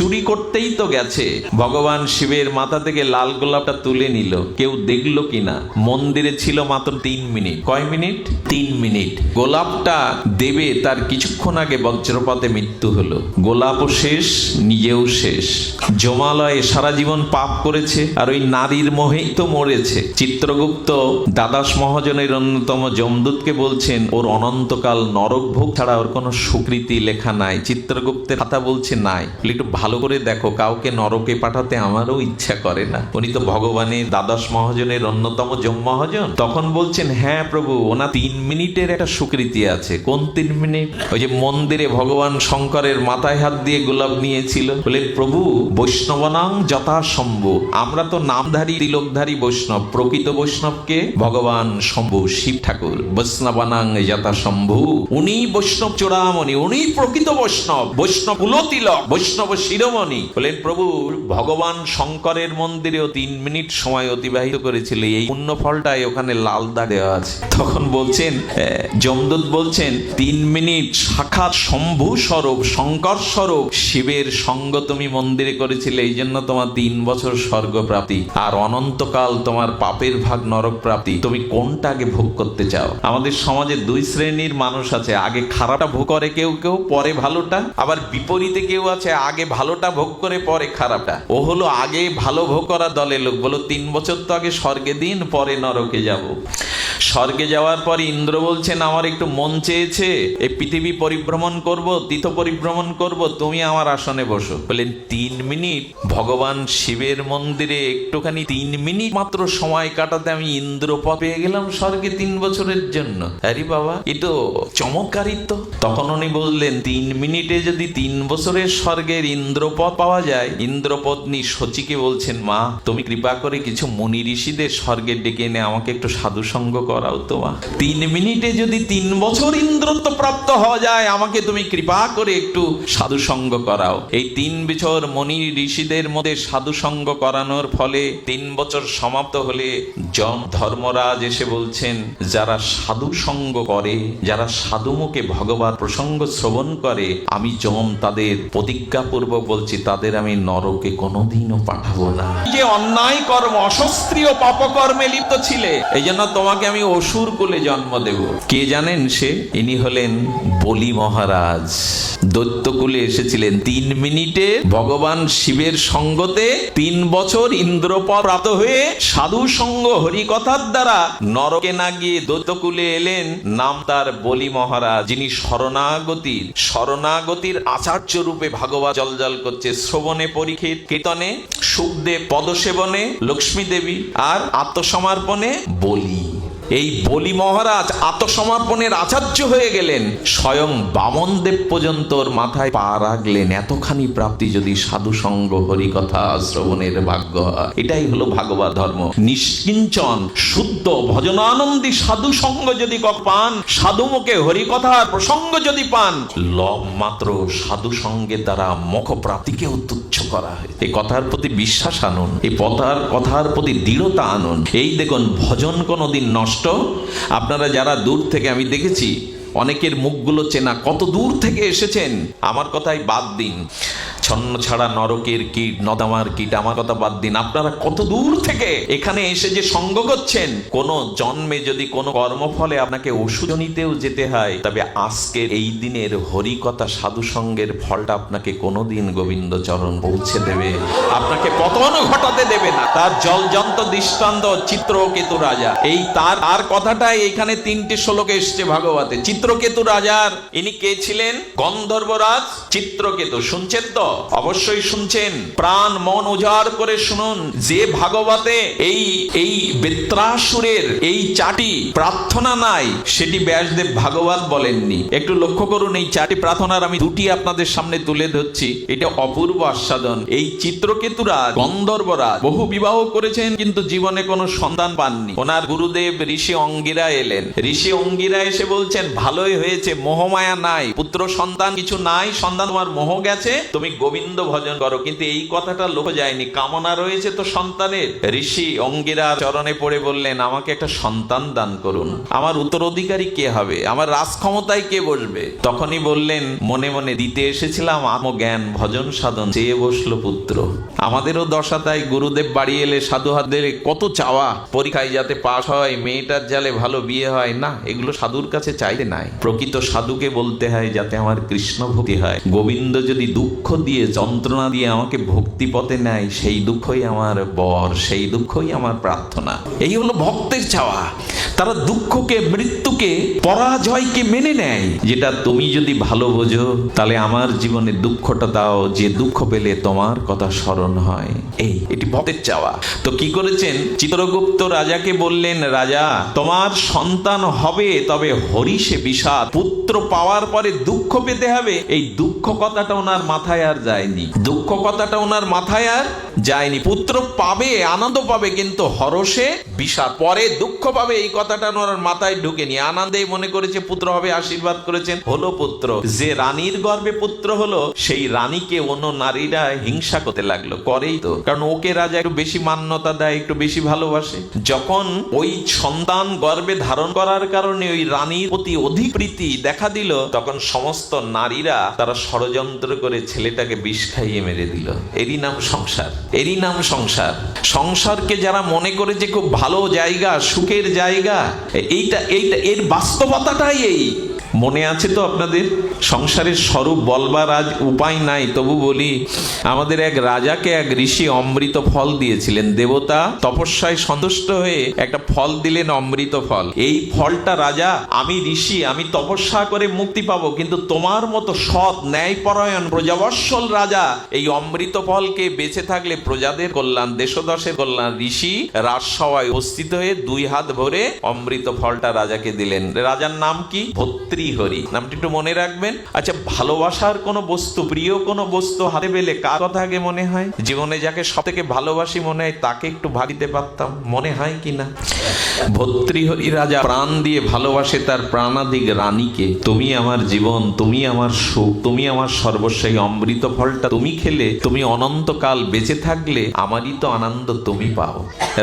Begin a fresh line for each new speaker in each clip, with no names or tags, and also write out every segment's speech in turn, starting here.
চুরি করতেই তো গেছে। ভগবান শিবের মাথা থেকে লাল গোলাপটা তুলে নিল। কেউ দেখল কিনা? মন্দিরে ছিল মাত্র তিন মিনিট। কয় মিনিট? তিন মিনিট। গোলাপটা দেবে তার কিছুক্ষণ আগে বজ্রপাতে মৃত্যু হলো। গোলাপও শেষ, নিজেও শেষ। জমালয়ে সারা জীবন পাপ করেছে আর ওই নারীর মোহেই তো মরেছে। চিত্রগুপ্ত দ্বাদশ মহাজনের অন্যতম যমদূতকে বলছেন, ওর অনন্তকাল নরক ভোগ ছাড়া ওর কোনো সুকৃতি লেখা নাই। চিত্রগুপ্তের কথা বলছে নাই। একটু ভালো করে দেখো, কাউকে নরকে পাঠাতে আমারও ইচ্ছা করে না। উনি তো ভগবানের দ্বাদশ মহাজনের অন্যতম যম মহাজন। তখন বলছেন হ্যাঁ প্রভু, ওনার তিন মিনিটের একটা সুকৃতি আছে। কোন তিন মিনিট? ওই যে মন্দিরে ভগবান শঙ্করের মাথায় হাত দিয়ে গোলাপ নিয়েছিল। বলে প্রভু, বৈষ্ণবনাং যথাসম্ভব আমরা তো নামধারী, তিলকধারী বৈষ্ণব। প্রকৃত বৈষ্ণবকে ভগবান শম্ভু, শিব ঠাকুর। বৈষ্ণবানাং যথাসম্ভু। উনি বৈষ্ণব চূড়ামণি উনি প্রকৃত বৈষ্ণব। বৈষ্ণব তিলক বৈষ্ণব শিরোমণি বলেন প্রভু ভগবান শঙ্করের মন্দিরেও তিন মিনিট সময় অতিবাহিত করেছিল। এই পুণ্য ফলটাই ওখানে লাল দাগ দেওয়া আছে। তখন বলছেন যমদূত বলছেন, তিন মিনিট সাক্ষাৎ শম্ভু স্বরূপ, শঙ্কর স্বরূপ, শিবের সঙ্গ তুমি মন্দিরে করেছিলে, এই জন্য তোমার তিন বছর স্বর্গ প্রাপ্তি আর অনন্তকাল তোমার পাপের ভাগ নরক প্রাপ্তি তুমি কোনটা আগে ভোগ করতে চাও? আমাদের সমাজে দুই শ্রেণির মানুষ আছে। আগে খারাপটা ভোগ করে কেউ কেউ, পরে ভালোটা। আবার বিপরীতে কেউ আছে, আগে ভালোটা ভোগ করে পরে খারাপটা। ও হলো আগে ভালো ভোগ করা দলের লোক। বলো, তিন বছর তো আগে স্বর্গে দিন পরে নরকে যাব। স্বর্গে যাওয়ার পর ইন্দ্র বলছেন, আমার একটু মন চেয়েছে এই পৃথিবী পরিভ্রমণ করব, তীর্থ পরিভ্রমণ করব, তুমি আমার আসনে বসো। বললেন, তিন মিনিট, ভগবান শিবের মন্দিরে একটুখানি তিন মিনিট মাত্র সময় কাটাতে আমি ইন্দ্রপদ পেয়ে গেলাম স্বর্গে তিন বছরের জন্য। আরে বাবা, এ তো চমৎকারিত্ব। তখন উনি বললেন, তিন মিনিটে যদি তিন বছরের স্বর্গের ইন্দ্রপদ পাওয়া যায় ইন্দ্রপত্নী সচিকে বলছেন, মা, তুমি কৃপা করে কিছু মুনি ঋষিদের স্বর্গে ডেকে এনে আমাকে একটু সাধু সঙ্গ করাও তো মা তিন মিনিটে যদি তিন বছর ইন্দ্রত্ব প্রাপ্ত হওয়া যায়, আমাকে তুমি কৃপা করে একটু সাধু সঙ্গ করাও। এই তিন বছর মনি ঋষিদের মধ্যে সাধু সঙ্গ করানোর ফলে তিন বছর সমাপ্ত হলে যম ধর্মরাজ এসে বলছেন, যারা সাধু সঙ্গ করে, যারা সাধুমুখে ভগবান প্রসঙ্গ শ্রবণ করে, আমি যম তাদের প্রতিজ্ঞাপূর্বক বলছি, তাদের আমি নরকে কোনোদিনও পাঠাবো না। যে অন্যায় কর্ম অশস্ত্রীয় পাপকর্মে লিপ্ত ছিলে, এই জন্য তোমাকে আমি অসুর কুলে জন্ম দেব। কে জানেন সে? ইনি হলেন বলি মহারাজ। দৈত্যকুলে এসেছিলেন। তিন মিনিটে ভগবান শিবের সঙ্গতে তিন বছর ইন্দ্রপদ প্রাপ্ত হয়ে সাধু সঙ্গ হরিকথার দ্বারা নরকে না গিয়ে দৈত্যকুলে এলেন। নাম তার বলি মহারাজ। যিনি শরণাগতির শরণাগতির আচার্য রূপে ভাগবত জলজল করছে। শ্রবণে পরীক্ষিত কীর্তনে, সুখদেব পদসেবনে লক্ষ্মী দেবী আর আত্মসমর্পণে বলি। এই বলি মহারাজ আত্মসমর্পণের আচার্য হয়ে গেলেন। স্বয়ং বামন দেব পর্যন্ত মাথায় পা রাখলেন। এতখানি প্রাপ্তি যদি সাধু সঙ্গ হরিকথা শ্রবণের ভাগ্য এটাই হলো ভাগবত ধর্ম। নিষ্কিঞ্চন, শুদ্ধ, ভজনানন্দী সাধু সঙ্গ যদি পান, সাধু মুখে হরিকথার প্রসঙ্গ যদি পান লব মাত্র সাধু সঙ্গে দ্বারা মুখ প্রাপ্তিকেও তুচ্ছ করা হয়। এই কথার প্রতি বিশ্বাস আনুন এই পথার কথার প্রতি দৃঢ়তা আনুন। এই দেখুন, ভজন কোনোদিন নষ্ট আপনারা যারা দূর থেকে আমি দেখেছি, অনেকের মুখগুলো চেনা, কত দূর থেকে এসেছেন? আমার কথাই বাদ দিন। ছন্ন ছাড়া নরকের কীট নদামার কীট, আমার কথা বাদ দিন। আপনারা কত দূর থেকে এখানে এসে যে সঙ্গ করছেন? কোন জন্মে যদি কোনো কর্মফলে আপনাকে ওষুধনিতেও যেতে হয়, তবে আজকের এই দিনের হরিকথা সাধু সঙ্গের ফলটা আপনাকে কোনোদিন গোবিন্দ চরণ পৌঁছে দেবে। আপনাকে পতন ঘটাতে দেবে না। তার জলজন্ত দৃষ্টান্ত চিত্রকেতু রাজা। এই তার আর কথাটাই এখানে তিনটে শ্লোকে এসছে ভাগবতে। চিত্রকেতু রাজার, ইনি কে ছিলেন? গন্ধর্বরাজ চিত্রকেতু। শুনছেন তো? অবশ্যই শুনছেন। প্রাণ, মন উজাড় করে শুনুন। যে ভাগবতে এই এই বেত্রাসুরের এই চাটি প্রার্থনা নাই, সেটি ব্যাসদেব ভাগবত বলেননি। একটু লক্ষ্য করুন, এই চারটি প্রার্থনার আমি দুটি আপনাদের সামনে তুলে ধরছি। এটা অপূর্ব আস্বাদন। এই চিত্রকেতুরা গন্ধর্বরা বহু বিবাহ করেছেন, কিন্তু জীবনে কোনো সন্তান পাননি। ওনার গুরুদেব ঋষি অঙ্গিরা এলেন। ঋষি অঙ্গিরা এসে বলছেন, ভালোই হয়েছে, মোহমায়া নাই। পুত্র সন্তান কিছু নাই, সন্তান তোমার মোহ গেছে, তুমি গোবিন্দ ভজন করো, কিন্তু এই কথাটা লোক যায়নি। কামনা রয়েছে তো সন্তানের। ঋষি অঙ্গিরা চরণে পড়ে বললেন, আমাকে একটা সন্তান দান করুন। আমার উত্তরাধিকারী কে হবে? আমার রাজক্ষমতায় কে বসবে? তখনই বললেন, মনে মনে দিতে এসেছিলাম আত্মজ্ঞান, ভজন সাধন, চেয়ে বসল পুত্র। আমাদেরও দশা তাই। গুরুদেব বাড়ি এলে সাধু হাতদের কত চাওয়া। পরীক্ষায় যাতে পাশ হয়, মেয়েটার জালে ভালো বিয়ে হয়। না, এগুলো সাধুর কাছে চাইতে নাই। প্রকৃত সাধুকে বলতে হয়, যাতে আমার কৃষ্ণ ভক্তি হয়। গোবিন্দ যদি দুঃখ দিয়ে যন্ত্রণা দিয়ে আমাকে ভক্তিপথে নেয়, সেই দুঃখই আমার বর, সেই দুঃখই আমার প্রার্থনা। এই হলো ভক্তের চাওয়া। তারা দুঃখকে, মৃত্যুকে, পরাজয়কে মেনে নেয়। যেটা তুমি যদি ভালো বোঝো, তাহলে আমার জীবনে দুঃখটা দাও, যে দুঃখ পেলে তোমার কথা স্মরণ হয়। এই, এটি ভক্তের চাওয়া। তো কি করেছেন? চিত্রগুপ্ত রাজাকে বললেন, রাজা, তোমার সন্তান হবে, তবে হরিষে বিষাদ। পুত্র পাওয়ার পরে দুঃখ পেতে হবে। এই দুঃখ কথাটা ওনার মাথায় আর যায়নি। দুঃখ কথাটা ওনার মাথায় আর যায়নি। পুত্র পাবে, আনন্দ পাবে, কিন্তু হরষে বিষাদ। পরে দুঃখ পাবে, এই কথাটা ওনার মাথায় ঢুকেনি। আনন্দে মনে করেছে পুত্র হবে, আশীর্বাদ করেছেন, হলো পুত্র। যে রানীর গর্ভে পুত্র হলো, সেই রানীকে অন্য নারীরা হিংসা করতে লাগল, করেই তো। কারণ ওকে রাজা একটু বেশি মান্যতা দেয়, একটু বেশি ভালোবাসে। যখন ওই সন্তান গর্ভে ধারণ করার কারণে ওই রানীর প্রতি অধিক প্রীতি দেখা দিল, তখন সমস্ত নারীরা তারা ষড়যন্ত্র করে ছেলেটাকে বিষ খাইয়ে মেরে দিল। এরই নাম সংসার, এরই নাম সংসার। সংসারকে যারা মনে করে যে খুব ভালো জায়গা, সুখের জায়গা এইটা এইটা এর বাস্তবতাটাই এই। মনে আছে তো আপনাদের? সংসারের স্বরূপ বলবার আজ উপায় নাই, তবু বলি, আমাদের এক রাজাকে এক ঋষি অমৃত ফল দিয়েছিলেন। দেবতা তপস্যায় সন্তুষ্ট হয়ে একটা ফল দিলেন অমৃত ফল। এই ফলটা, রাজা, আমি ঋষি, আমি তপস্যা করে মুক্তি পাবো, কিন্তু তোমার মতো সৎ, ন্যায়পরায়ণ, প্রজাবৎসল রাজা এই অমৃত ফলকে বেঁচে থাকলে প্রজাদের কল্যাণ, দেশদশের কল্যাণ। ঋষি রাজসভায় উপস্থিত হয়ে দুই হাত ভরে অমৃত ফলটা রাজাকে দিলেন। রাজার নাম কি? ভর্তৃহরি নামটি একটু মনে রাখবেন। আচ্ছা ভালোবাসার কোনো বস্তু, প্রিয় কোনো বস্তু হাতে পেলে কার কথা আগে মনে হয়? জীবনে যাকে সব থেকে ভালোবাসি মনে হয়, তাকে একটু ভাবিতে পারতাম। মনে হয় কি না? ভর্তৃহরি রাজা প্রাণ দিয়ে ভালোবাসে তার প্রাণাদিক রানীকে। তুমি আমার জীবন, তুমি আমার সুখ, তুমি আমার সর্বস্বী অমৃত ফলটা। তুমি খেলে, তুমি অনন্তকাল বেঁচে থাকলে, আমারই তো আনন্দ তুমি পাও।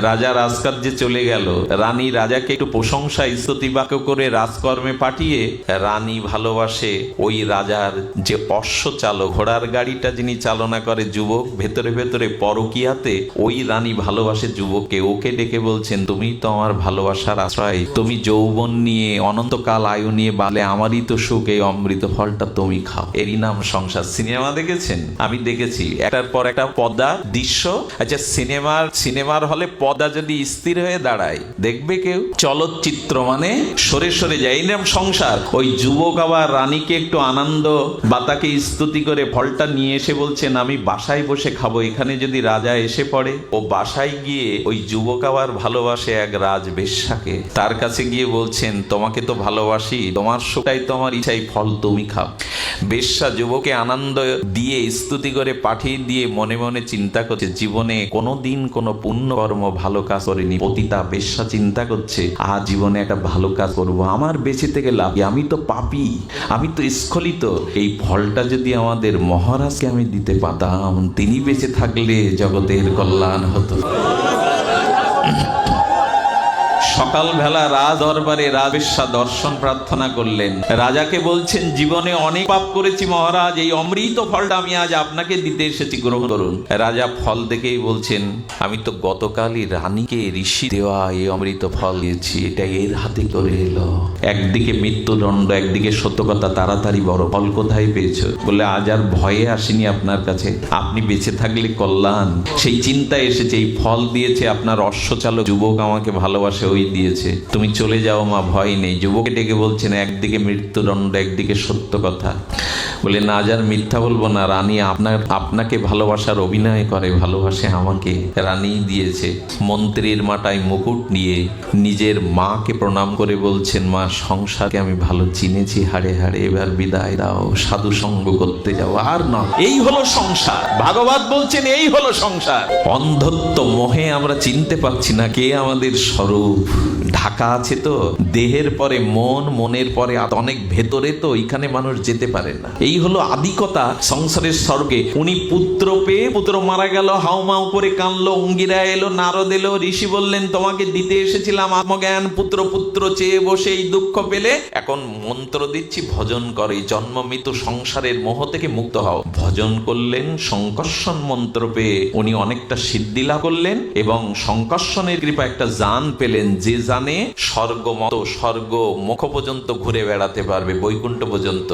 রাজা রাজকার্যে চলে গেল। রানী রাজাকে একটু প্রশংসা স্তুতি বাক্য করে রাজকর্মে পাঠিয়ে রানী ভালোবাসে ওই রাজার যে অশ্ব চালক, ঘোড়ার গাড়িটা যিনি চালনা করে যুবক, ভেতরে ভেতরে পরকিয়াতে ওই রানী ভালোবাসে যুবককে। ওকে ডেকে বলছেন, তুমি তো আমার ভালোবাসার আশ্রয়। তুমি যৌবন নিয়ে, অনন্তকাল আয়ু নিয়ে বালে আমারই তো সুখ। এই অমৃত ফলটা তুমি খাও। এরই নাম সংসার। সিনেমা দেখেছেন? আমি দেখেছি। একটার পর একটা পদ্মা দৃশ্য। আচ্ছা সিনেমার সিনেমার হলে পদ্মা যদি স্থির হয়ে দাঁড়ায়, দেখবে কেউ? চলচ্চিত্র মানে সরে সরে যায়। এই নাম সংসার। ওই যুবক আবার রানীকে একটু আনন্দ বা তাকে স্তুতি করে ফলটা নিয়ে এসে বলছেন আমি বাসায় বসে খাব, এখানে যদি রাজা এসে পড়ে। ও বাসায় গিয়ে ওই যুবক আবার ভালোবাসে এক রাজবেশ্যাকে। তার কাছে গিয়ে বলছেন, তোমাকে তো ভালোবাসি, তোমার সুখটাই তোমার ইচ্ছাই, ফল তুমি খাও। বেশ্যা যুবকে আনন্দ দিয়ে, স্তুতি করে পাঠিয়ে দিয়ে মনে মনে চিন্তা করছে, জীবনে কোনো দিন কোনো পুণ্য কর্ম ভালো কাজ করেনি। পতিতা বেশ্যা চিন্তা করছে আ জীবনে একটা ভালো কাজ করব, আমার বেঁচে থেকে লাভ আমি তো পাপি আমি তো স্খলিত। এই ফলটা যদি আমাদের মহারাজকে আমি দিতে পাতাম, তিনি বেঁচে থাকলে জগতের কল্যাণ হতো। সকালবেলা রাজ দরবারে রাজেশ্বা দর্শন প্রার্থনা করলেন। রাজাকে বলছেন, জীবনে অনেক পাপ করেছি মহারাজ, এই অমৃত ফলটা আমি আজ আপনাকে দিতে এসেছি, গ্রহণ করুন। রাজা ফল দেখেই বলছেন, আমি তো গতকালই রানীকে ঋষি দেওয়া এই অমৃত ফল দিয়েছি, এটা এর হাতে করে এলো। একদিকে মৃত্যুদণ্ড, একদিকে সত্য কথা, তাড়াতাড়ি বড় ফল কোথায় পেয়েছ? বলে, আজ আর ভয়ে আসিনি আপনার কাছে। আপনি বেঁচে থাকলে কল্যাণ। সেই চিন্তায় এসেছে, এই ফল দিয়েছে আপনার অশ্বচালক যুবক, আমাকে ভালোবাসে, ওই দিয়েছে, তুমি চলে যাও মা, ভয় নেই। যুবকে ডেকে বলছেন, একদিকে মৃত্যুদণ্ড, একদিকে সত্য কথা। বলে, না, যার মিথ্যা বলব না, রানী আপনার, আপনাকে ভালোবাসার অভিনয় করে, ভালোবাসে আমাকে। রানী দিয়েছে মন্ত্রীর মাটায় মুকুট নিয়ে, নিজের মাকে প্রণাম করে বলছেন, মা, সংসারকে আমি ভালো চিনেছি, হাড়ে হাড়ে, এবার বিদায় দাও, সাধু সঙ্গ করতে যাও, আর না, এই হলো সংসার। ভাগবত বলছেন, এই হলো সংসার। অন্ধত্ব মোহে আমরা চিনতে পারছি না, কে আমাদের স্বরূপ? ঢাকা আছে তো, দেহের পরে মন, মনের পরে অনেক ভেতরে তো, এখানে মানুষ যেতে পারে না। এই হলো আদিকতা সংসারের স্বর্গে। উনি পুত্র পেয়ে পুত্র মারা গেল, হাউমাউ করে কানলো অঙ্গিরা এলো, নারদ এলো, ঋষি বললেন, তোমাকে দিতে এসেছিলাম আত্মজ্ঞান, পুত্র পুত্র চেয়ে বসে এই দুঃখ পেলে। এখন মন্ত্র দিচ্ছি, ভজন করে জন্ম মৃত্যু সংসারের মোহ থেকে মুক্ত হও। ভজন করলেন সংকর্ষণ মন্ত্র পেয়ে উনি অনেকটা সিদ্ধি লাভ করলেন এবং সংকর্ষণের কৃপা একটা জান পেলেন, যে জানে স্বর্গ মত স্বর্গ মুখ পর্যন্ত ঘুরে বেড়াতে পারবে, বৈকুণ্ঠ পর্যন্ত।